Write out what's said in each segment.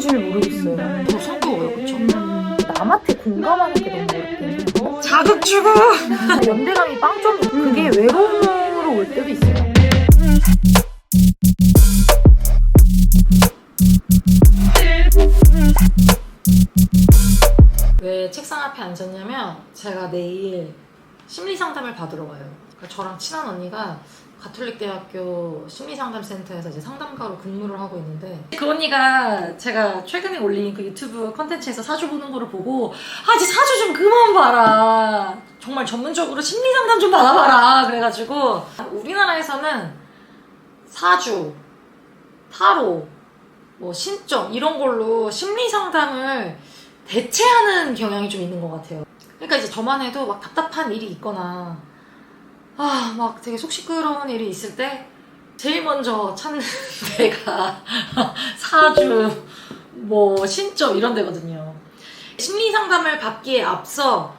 줄 모르겠어요. 더 성격? 음, 남한테 공감하는 게 너무 해요. 자극 주고 연대감이 빵점이 그게 외로움으로 올 때도 있어요. 왜 책상 앞에 앉았냐면 제가 내일 심리 상담을 받으러 가요. 그러니까 저랑 친한 언니가 가톨릭 대학교 심리상담센터에서 이제 상담가로 근무를 하고 있는데 그 언니가 제가 최근에 올린 그 유튜브 컨텐츠에서 사주 보는 거를 보고 아 이제 사주 좀 그만 봐라 정말 전문적으로 심리 상담 좀 받아봐라 그래가지고 우리나라에서는 사주 타로 뭐 신점 이런 걸로 심리 상담을 대체하는 경향이 좀 있는 것 같아요. 그러니까 이제 저만 해도 막 답답한 일이 있거나 아 막 되게 속 시끄러운 일이 있을 때 제일 먼저 찾는 데가 사주 뭐 신점 이런 데거든요. 심리 상담을 받기에 앞서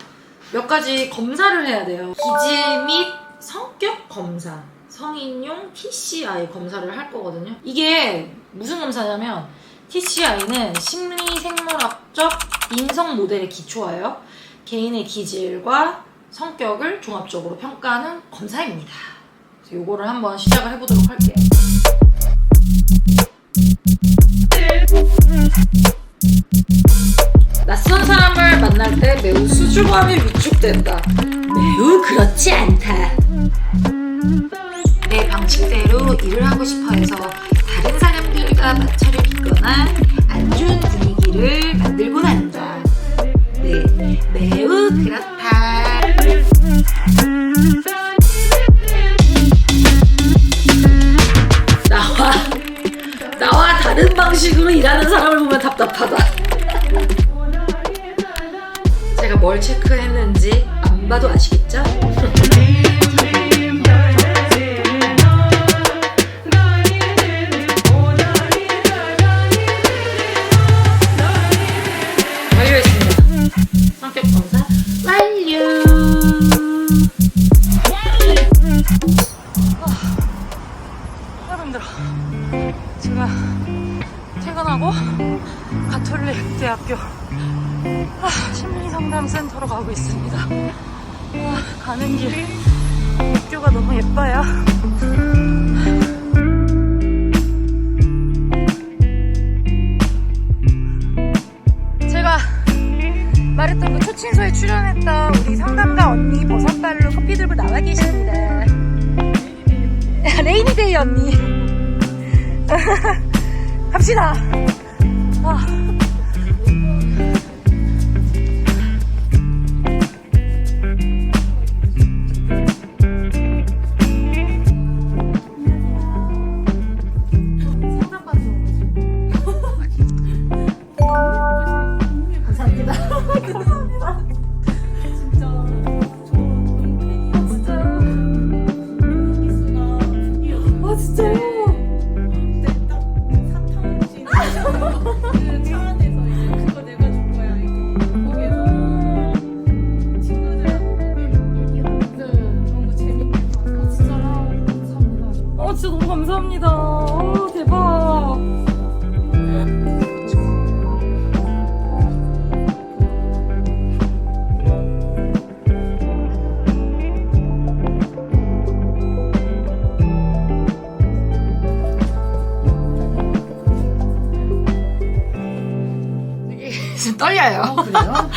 몇 가지 검사를 해야 돼요. 기질 및 성격 검사, 성인용 TCI 검사를 할 거거든요. 이게 무슨 검사냐면 TCI는 심리 생물학적 인성 모델에 기초하여 개인의 기질과 성격을 종합적으로 평가하는 검사입니다. 요거를 한번 시작을 해보도록 할게요. 낯선 사람을 만날 때 매우 수줍어함이 위축된다. 매우 그렇지 않다. 내 방식대로 일을 하고 싶어 해서 다른 사람들과 마찰을 빚거나 안 좋은 분위기를 방식으로 일하는 사람을 보면 답답하다. 제가 뭘 체크했는지 안 봐도 아시겠죠? 대학교 아, 심리상담센터로 가고 있습니다. 아, 가는 길 학교가 너무 예뻐요. 제가 말했던 그 초친소에 출연했던 우리 상담가 언니 버선발로 커피 들고 나와 계십니다. 레이니데이 언니. 갑시다. 아. 아 어 진짜 너무 감사합니다. 어, 대박. 지금 떨려요. 어, 그래요?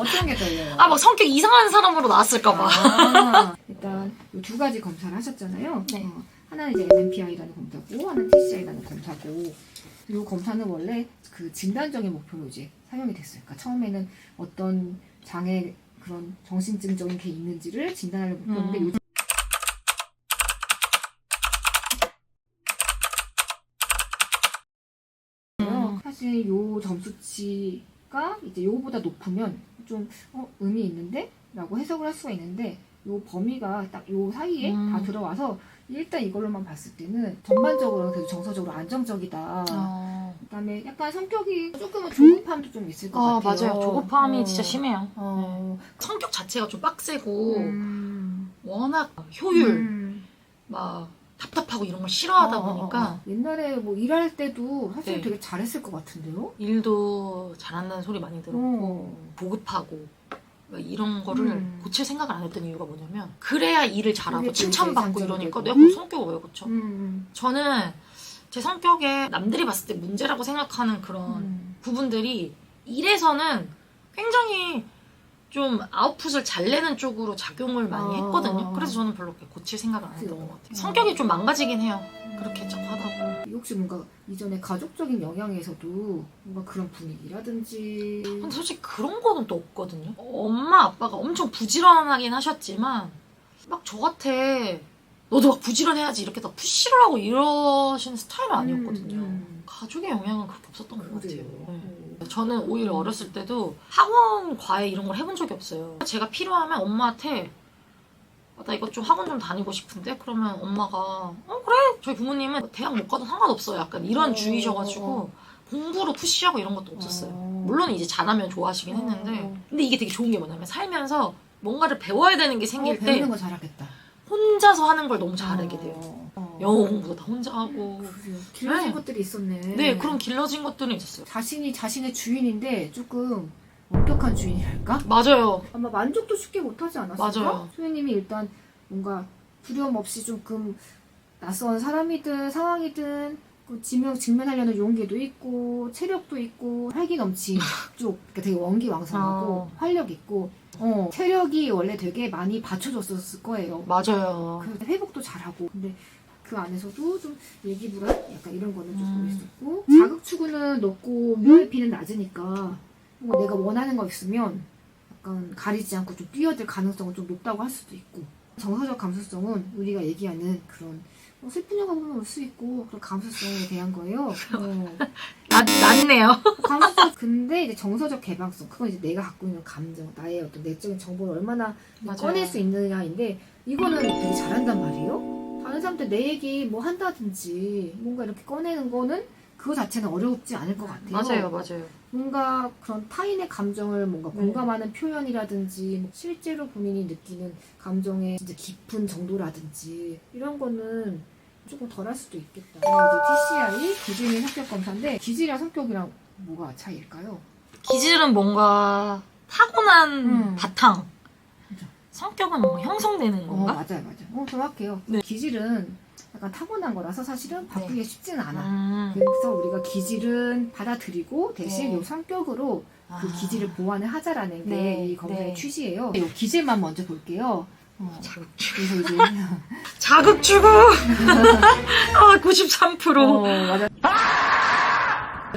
어떤 게 떨려요? 아 막 성격 이상한 사람으로 나왔을까봐. 아, 두 가지 검사를 하셨잖아요. 네. 어, 하나는 이제 MMPI라는 검사고, 하나는 TCI라는 검사고. 이 검사는 원래 그 진단적인 목표로 이제 사용이 됐어요. 그러니까 처음에는 어떤 장애 그런 정신증적인 게 있는지를 진단하는 목표인데 음. 요즘 음. 사실 요 점수치가 이제 요거보다 높으면 좀 어, 의미 있는데? 라고 해석을 할 수가 있는데 요 범위가 딱 요 사이에 음. 다 들어와서 일단 이걸로만 봤을 때는 전반적으로는 그래도 정서적으로 안정적이다. 아, 그다음에 약간 성격이 조금은 조급함도 좀 있을 것 아 같아요. 맞아요. 조급함이 어. 진짜 심해요. 어. 성격 자체가 좀 빡세고 음. 워낙 효율 음. 막 답답하고 이런 걸 싫어하다 어, 어, 보니까 어. 옛날에 뭐 일할 때도 사실 네. 되게 잘했을 것 같은데요? 일도 잘한다는 소리 많이 들었고 어. 보급하고 막 이런 거를 음. 고칠 생각을 안 했던 이유가 뭐냐면 그래야 일을 잘하고 칭찬받고 이러니까 내가. 그 성격을 왜 고쳐? 음. 저는 제 성격에 남들이 봤을 때 문제라고 생각하는 그런 음. 부분들이 일에서는 굉장히 좀 아웃풋을 잘 내는 쪽으로 작용을 많이 아. 했거든요. 그래서 저는 별로 그렇게 고칠 생각을 안 했던? 것 같아요. 성격이 좀 망가지긴 해요. 그렇게 자꾸 하다 보면. 혹시 뭔가 이전에 가족적인 영향에서도 뭔가 그런 분위기라든지 근데 솔직히 그런 거는 또 없거든요. 엄마 아빠가 엄청 부지런하긴 하셨지만 막 저한테 너도 막 부지런해야지 이렇게 다 푸시를 하고 이러시는 스타일은 아니었거든요. 음, 음. 가족의 영향은 그렇게 없었던 것 같아요. 그래요. 네. 저는 오히려 어렸을 때도 학원 과외 이런 걸 해본 적이 없어요. 제가 필요하면 엄마한테 아, 나 이거 좀 학원 좀 다니고 싶은데 그러면 엄마가 어 그래 저희 부모님은 대학 못 가도 상관없어 약간 이런 어, 주의셔가지고 어, 공부로 푸시하고 이런 것도 없었어요. 어. 물론 이제 잘하면 좋아하시긴 했는데 어. 근데 이게 되게 좋은 게 뭐냐면 살면서 뭔가를 배워야 되는 게 생길 어, 때. 혼자서 하는 걸 너무 잘하게 돼요. 어. 영어 공부도 다 혼자 하고. 길러진 네. 것들이 있었네. 네 그런 길러진 것들은 있었어요. 자신이 자신의 주인인데 조금 엄격한 주인이랄까? 맞아요. 아마 만족도 쉽게 못하지 않았을까? 맞아요. 소연님이 일단 뭔가 두려움 없이 조금 낯선 사람이든 상황이든 그 지명 직면하려는 용기도 있고 체력도 있고 활기 넘친 쪽 그러니까 되게 원기왕성하고 어. 활력 있고 어 체력이 원래 되게 많이 받쳐줬었을 거예요. 맞아요. 그래서 회복도 잘하고 근데 그 안에서도 좀 얘기불안 약간 이런 거는 조금 음. 있었고 자극 추구는 높고 뮤일피는 낮으니까 뭔가 내가 원하는 거 있으면 약간 가리지 않고 좀 뛰어들 가능성은 좀 높다고 할 수도 있고 정서적 감수성은 우리가 얘기하는 그런 뭐 슬픈 영화 보면 올 수 있고 그런 감수성에 대한 거예요. 어. 낫, 낫네요. 감수성 근데 이제 정서적 개방성 그건 이제 내가 갖고 있는 감정 나의 어떤 내적인 정보를 얼마나 맞아요. 꺼낼 수 있느냐인데 이거는 되게 잘한단 말이에요. 다른 사람들 내 얘기 뭐 한다든지 뭔가 이렇게 꺼내는 거는 그거 자체는 어렵지 않을 것 같아요. 맞아요, 맞아요. 뭔가 그런 타인의 감정을 뭔가 네. 공감하는 표현이라든지 뭐 실제로 본인이 느끼는 감정의 진짜 깊은 정도라든지 이런 거는 조금 덜 할 수도 있겠다. 이제 TCI 기질인 성격 검사인데 기질이랑 성격이랑 뭐가 차이일까요? 기질은 뭔가 타고난 음. 바탕. 성격은 뭔가 형성되는 어, 건가? 맞아요, 맞아요. 어, 정확해요. 네. 기질은 약간 타고난 거라서 사실은 바꾸기가 쉽지는 않아. 음. 그래서 우리가 기질은 받아들이고 대신 네. 요 성격으로 그 아. 기질을 보완을 하자라는 게 네, 이 검사의 네. 취지예요. 요 기질만 먼저 볼게요. 어. 그래서 이제 자극추구! 아, 93%. 어, 맞아.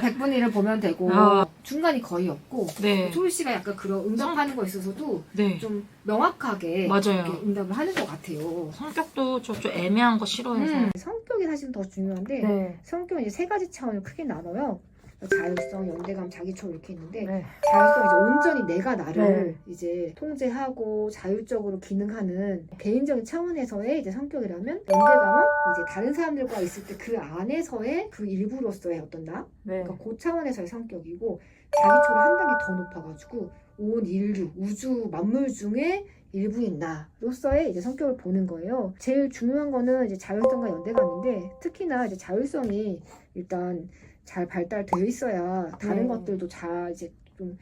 100분의 1을 보면 되고 아. 중간이 거의 없고 네. 소희 씨가 약간 그런 응답하는 거 있어서도 네. 좀 명확하게 맞아요. 이렇게 응답을 하는 것 같아요. 성격도 저좀 애매한 거 싫어해서. 음, 성격이 사실 더 중요한데 네. 성격은 이제 세 가지 차원을 크게 나눠요. 자율성, 연대감, 자기촉 이렇게 있는데 네. 자율성 이제 온전히 내가 나를 네. 이제 통제하고 자율적으로 기능하는 개인적인 차원에서의 이제 성격이라면 연대감은 이제 다른 사람들과 있을 때 그 안에서의 그 일부로서의 어떤 나 네. 그러니까 그 차원에서의 성격이고 자기촉을 한 단계 더 높아가지고 온 인류 우주 만물 중에 일부인 나로서의 이제 성격을 보는 거예요. 제일 중요한 거는 이제 자율성과 연대감인데 특히나 이제 자율성이 일단 잘 발달되어 있어야 다른 네. 것들도 잘 이제 좀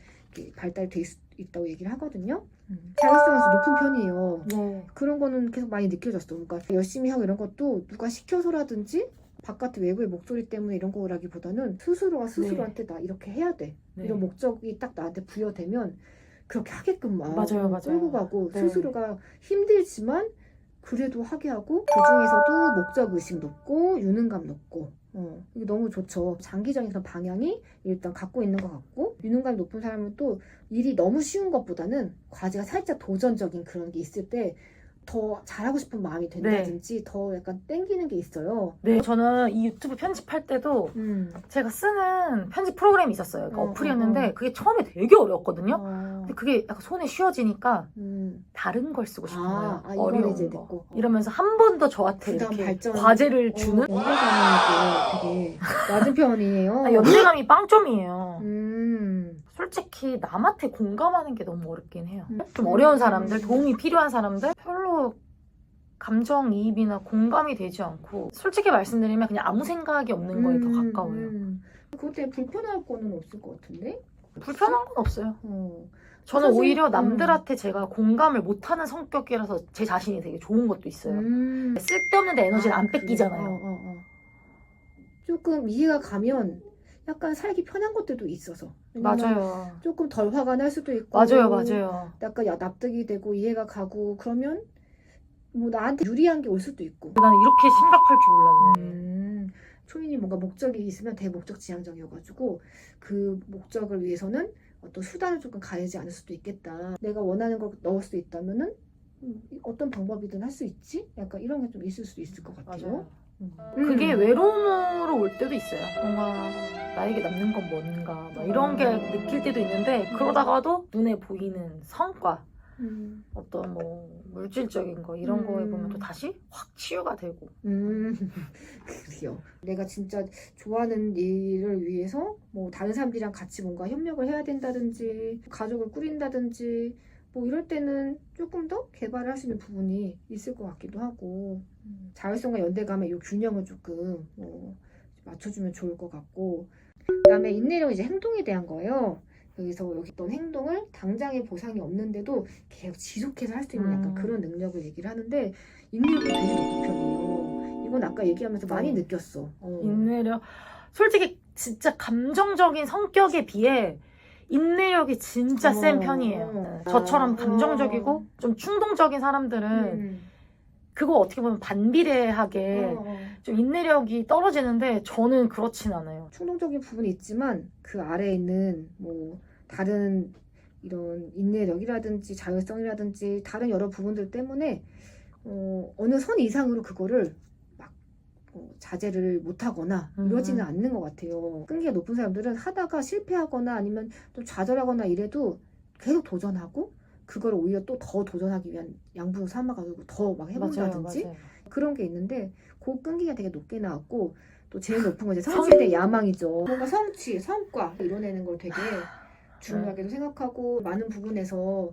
발달돼 있, 있다고 얘기를 하거든요. 음. 자율성에서 높은 편이에요. 네. 그런 거는 계속 많이 느껴졌어. 그러니까 열심히 하고 이런 것도 누가 시켜서라든지 바깥의 외부의 목소리 때문에 이런 거라기보다는 스스로가 스스로한테 나 이렇게 해야 돼. 네. 이런 목적이 딱 나한테 부여되면 그렇게 하게끔 막 맞아요, 맞아요. 끌고 가고 네. 스스로가 힘들지만 그래도 하게 하고 그 중에서도 목적 의식 높고 유능감 높고 어, 이게 너무 좋죠. 장기적인 그런 방향이 일단 갖고 있는 것 같고 유능감이 높은 사람은 또 일이 너무 쉬운 것보다는 과제가 살짝 도전적인 그런 게 있을 때 더 잘하고 싶은 마음이 된다든지 더 약간 땡기는 게 있어요. 네. 저는 이 유튜브 편집할 때도 음. 제가 쓰는 편집 프로그램이 있었어요. 그러니까 어, 어플이었는데 어, 어. 그게 처음에 되게 어려웠거든요. 어, 근데 그게 약간 손에 쉬워지니까 음. 다른 걸 쓰고 싶은 아, 거예요. 아, 어려운 이제 거. 됐고. 이러면서 한 번 더 저한테 이렇게 발전. 과제를 주는 어, 연대감이 되게 낮은 편이에요. 아, 연대감이 빵점이에요. 음. 솔직히 남한테 공감하는 게 너무 어렵긴 해요. 음. 좀 어려운 사람들, 도움이 필요한 사람들 별로 감정이입이나 공감이 되지 않고 솔직히 말씀드리면 그냥 아무 생각이 없는 거에 더 음, 가까워요. 음. 그것 때문에 불편할 거는 없을 것 같은데? 불편한 건 없어요. 어. 저는 사실, 오히려 음. 남들한테 제가 공감을 못하는 성격이라서 제 자신이 되게 좋은 것도 있어요. 음. 쓸데없는데 에너지를 아, 안 그래. 뺏기잖아요. 어, 어, 어. 조금 이해가 가면 약간 살기 편한 것들도 있어서. 맞아요. 조금 덜 화가 날 수도 있고. 맞아요, 맞아요. 약간 야- 납득이 되고 이해가 가고 그러면 뭐 나한테 유리한 게 올 수도 있고. 나는 이렇게 심각할 줄 몰랐네. 음, 초인이 뭔가 목적이 있으면 대목적 지향적이어가지고 그 목적을 위해서는 어떤 수단을 조금 가리지 않을 수도 있겠다. 내가 원하는 걸 넣을 수 있다면은 음, 어떤 방법이든 할 수 있지? 약간 이런 게 좀 있을 수도 있을 것 같아요. 맞아요. 음. 그게 음. 외로움으로 올 때도 있어요. 뭔가 나에게 남는 건 뭔가 막 이런 게 느낄 때도 있는데 그러다가도 눈에 보이는 성과 음. 어떤 뭐 물질적인 거 이런 음. 거에 보면 또 다시 확 치유가 되고 음, 그래요. 내가 진짜 좋아하는 일을 위해서 뭐 다른 사람들이랑 같이 뭔가 협력을 해야 된다든지 가족을 꾸린다든지 뭐 이럴 때는 조금 더 개발을 할수 있는 부분이 있을 것 같기도 하고 음, 자율성과 연대감의 이 균형을 조금 뭐 맞춰주면 좋을 것 같고 그다음에 인내력 이제 행동에 대한 거예요. 여기서 여기 어떤 행동을 당장의 보상이 없는데도 계속 지속해서 할 수 있는 약간 음. 그런 능력을 얘기를 하는데 인내력이 되게 높은 편이에요. 이건 아까 얘기하면서 많이 네. 느꼈어. 어. 인내력 솔직히 진짜 감정적인 성격에 비해 인내력이 진짜 센 어. 편이에요. 아. 저처럼 감정적이고 좀 충동적인 사람들은 음. 그거 어떻게 보면 반비례하게 어, 어. 좀 인내력이 떨어지는데 저는 그렇진 않아요. 충동적인 부분이 있지만 그 아래에 있는 뭐 다른 이런 인내력이라든지 자율성이라든지 다른 여러 부분들 때문에 어, 어느 선 이상으로 그거를 막 어, 자제를 못하거나 음. 이러지는 않는 것 같아요. 끈기가 높은 사람들은 하다가 실패하거나 아니면 좀 좌절하거나 이래도 계속 도전하고 그걸 오히려 또 더 도전하기 위한 양분을 삼아가지고 더 막 해본다든지 맞아요. 그런 게 있는데 그 끈기가 되게 높게 나왔고 또 제일 높은 건 이제 성취에 대한 야망이죠. 뭔가 성취, 성과 이뤄내는 걸 되게 중요하게도 생각하고 많은 부분에서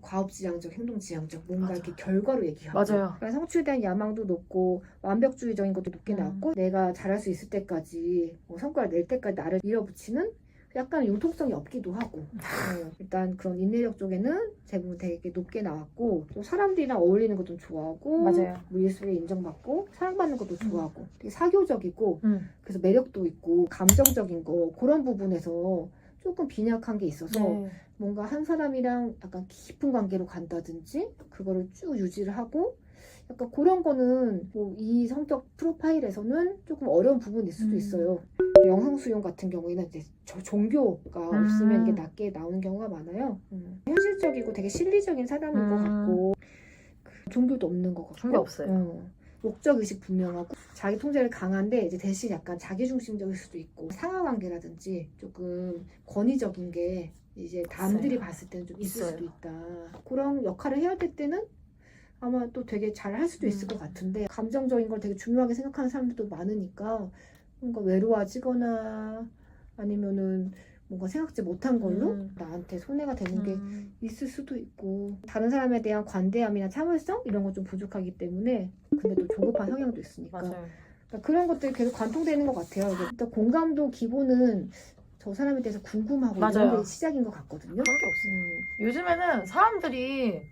과업지향적, 행동지향적 뭔가 맞아. 이렇게 결과로 얘기하고 맞아요. 그러니까 성취에 대한 야망도 높고 완벽주의적인 것도 높게 음. 나왔고 내가 잘할 수 있을 때까지 뭐 성과를 낼 때까지 나를 밀어붙이는 약간 융통성이 없기도 하고 어, 일단 그런 인내력 쪽에는 대부분 되게 높게 나왔고 또 사람들이랑 어울리는 것도 좋아하고 맞아요. 무리수에 인정받고 사랑받는 것도 좋아하고 되게 사교적이고 음. 그래서 매력도 있고 감정적인 거 그런 부분에서 조금 빈약한 게 있어서 네. 뭔가 한 사람이랑 약간 깊은 관계로 간다든지 그거를 쭉 유지를 하고 약간 그런 거는 뭐 이 성격 프로파일에서는 조금 어려운 부분일 수도 음. 있어요. 영상 수용 같은 경우에는 이제 저 종교가 없으면 이게 음. 낮게 나오는 경우가 많아요. 음. 현실적이고 되게 실리적인 사람인 것 음. 같고 그 종교도 없는 것 같고 종교 없어요. 어. 목적 의식 분명하고 자기 통제를 강한데 이제 대신 약간 자기 중심적일 수도 있고 상하 관계라든지 조금 권위적인 게 이제 남들이 있어요. 봤을 때는 좀 있을 있어요. 수도 있다. 그런 역할을 해야 될 때는 아마 또 되게 잘 할 수도 있을 음. 것 같은데 감정적인 걸 되게 중요하게 생각하는 사람들도 많으니까 뭔가 외로워지거나 아니면은 뭔가 생각지 못한 걸로 음. 나한테 손해가 되는 게 음. 있을 수도 있고 다른 사람에 대한 관대함이나 참을성 이런 거 좀 부족하기 때문에 근데 또 조급한 성향도 있으니까 맞아요. 그러니까 그런 것들이 계속 관통되는 것 같아요. 일단 공감도 기본은 저 사람에 대해서 궁금하고 이런 맞아요. 게 시작인 것 같거든요. 그런 게 없어요. 음, 요즘에는 사람들이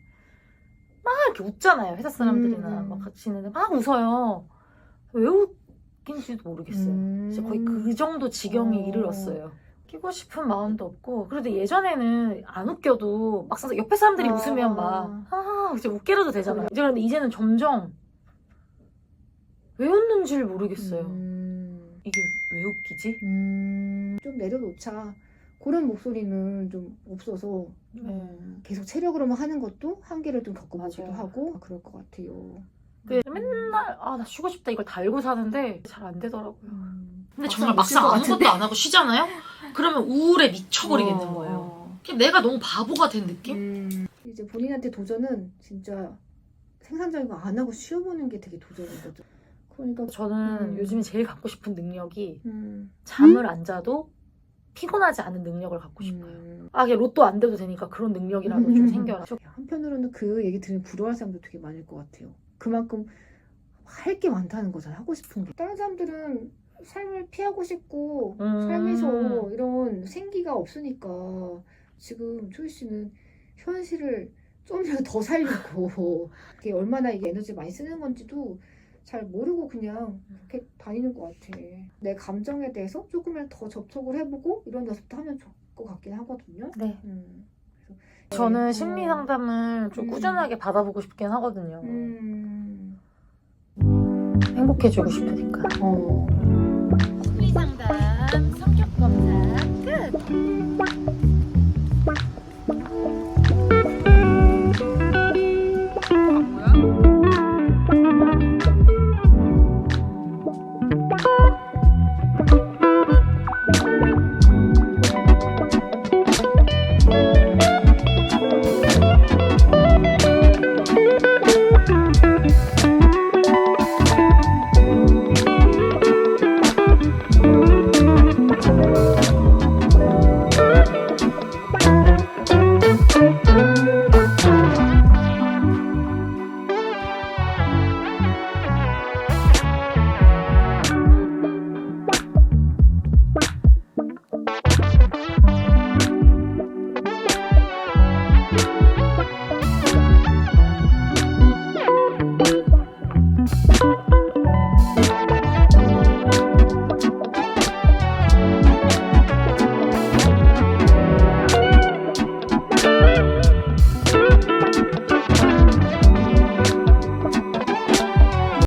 막 이렇게 웃잖아요. 회사 사람들이나 음. 막 같이 있는데 막 웃어요. 왜 웃긴지도 모르겠어요. 음. 진짜 거의 그 정도 지경에 어. 이르렀어요. 끼고 싶은 마음도 없고 그래도 예전에는 안 웃겨도 막상 옆에 사람들이 아. 웃으면 막 아, 이제 웃게라도 되잖아요. 이제 그런데 이제는 점점 왜 웃는지를 모르겠어요. 음, 이게 왜 웃기지? 음, 좀 내려놓자. 그런 목소리는 좀 없어서 네. 음, 계속 체력으로만 하는 것도 한계를 좀 겪어보기도 맞아요. 하고 그럴 것 같아요. 그 맨날 아 나 쉬고 싶다 이걸 달고 사는데 잘 안 되더라고요. 음, 근데 정말 막상 아무것도 같은데? 안 하고 쉬잖아요? 그러면 우울에 미쳐버리겠는 어, 거예요. 어. 그냥 내가 너무 바보가 된 느낌? 음, 이제 본인한테 도전은 진짜 생산적인 거 안 하고 쉬어보는 게 되게 도전인 거죠. 그러니까 저는 음. 요즘에 제일 갖고 싶은 능력이 음, 잠을 안 자도 피곤하지 않은 능력을 갖고 싶어요. 음, 아, 이게 로또 안 돼도 되니까 그런 능력이라도 좀 음. 생겨라. 한편으로는 그 얘기 들으면 부러워할 사람도 되게 많을 것 같아요. 그만큼 할 게 많다는 거잖아 하고 싶은 게 다른 사람들은 삶을 피하고 싶고 음. 삶에서 이런 생기가 없으니까 지금 초이 씨는 현실을 좀이라도 더 살리고 이게 얼마나 이게 에너지 많이 쓰는 건지도 잘 모르고 그냥 이렇게 다니는 것 같아. 내 감정에 대해서 조금이라도 더 접촉을 해보고 이런 연습도 하면 좋을 것 같긴 하거든요. 네. 음. 그래서 저는 네. 심리 상담을 좀 음. 꾸준하게 받아보고 싶긴 하거든요. 음. 행복해지고 싶으니까. 어.